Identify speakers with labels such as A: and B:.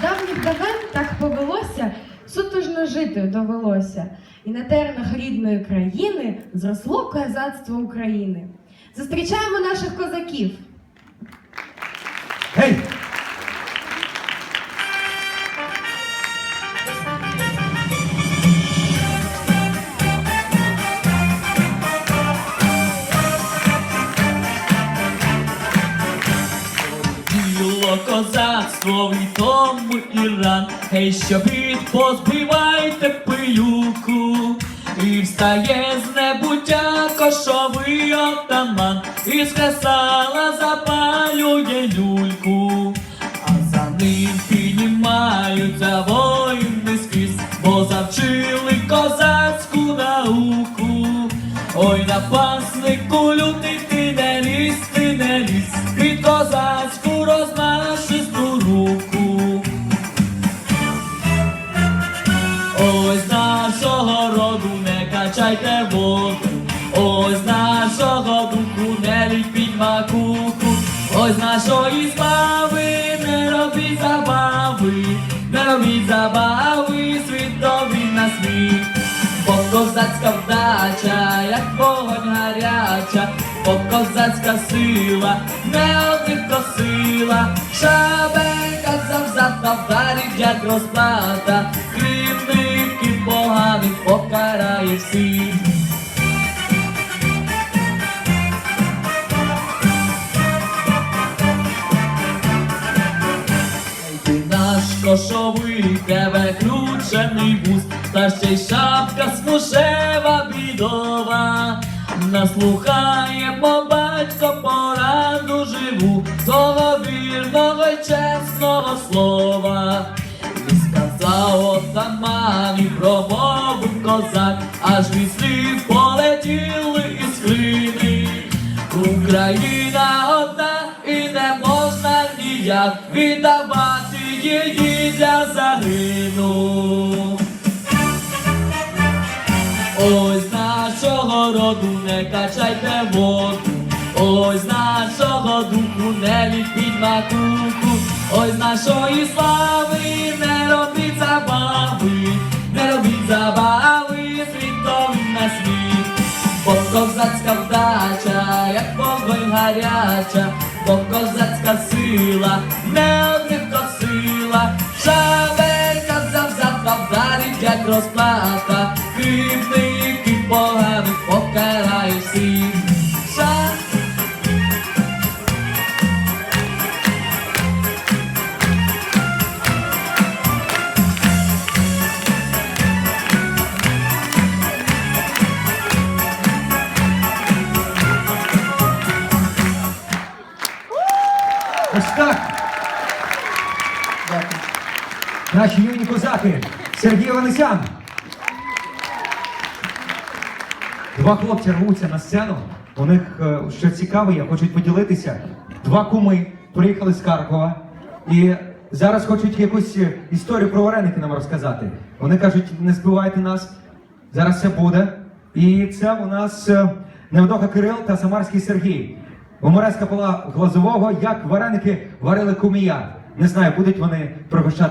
A: Давніх давен так повелося, сутужно жити довелося. І на теренах рідної країни зросло козацтво України. Зустрічаємо наших козаків.
B: Гей!
C: Козацтво і тому Іран, Гей, що бід позбивайте пилюку, і встає з небуття кошовий отаман, і з кресала запалює люльку, а за ним піднімаються воїни скрізь, бо завчили козацьку науку. Ой, напаснику лютий З нашого роду не качайте воду, з нашого духу не ліпіть макуху, ой, з нашої слави не робіть забави, не робіть забави, світові на світ. Бо козацька вдача, як вогонь гаряча, бо козацька сила, не одних косила, шабелька завзята вдарить, як розплата, покарає всіх. Ти наш кошовий, тебе кручений вуз, та ще й шапка смушева бідова. Наслухаємо батько пораду живу, того вірного й чесного слова. І отаман і промовив козак, аж вісли полетіли із хлини. Україна одна і не можна ніяк віддавати її для загину. З нашого роду не качайте воду, з нашого духу не ліпіть макуху, з нашої слави не робіть забави, не робіть забави, світові на світ. Бо козацька вдача, як вогонь гаряча, бо козацька сила, не одних косила, шабелька завзята вдарить, як розплата, кривдників поганих покарає всіх.
B: Ось так! Наші юні козаки Сергій Ванесян. Два хлопці рвуться на сцену. У них е, що цікаве, є, хочуть поділитися. Два куми приїхали з Харкова і зараз хочуть якусь історію про вареники нам розказати. Вони кажуть, не збивайте нас, зараз все буде. І це у нас е, Невдоха Кирил та Самарський Сергій. Гумореска була глазового, як вареники варили кумія. Не знаю, будуть вони пригощати.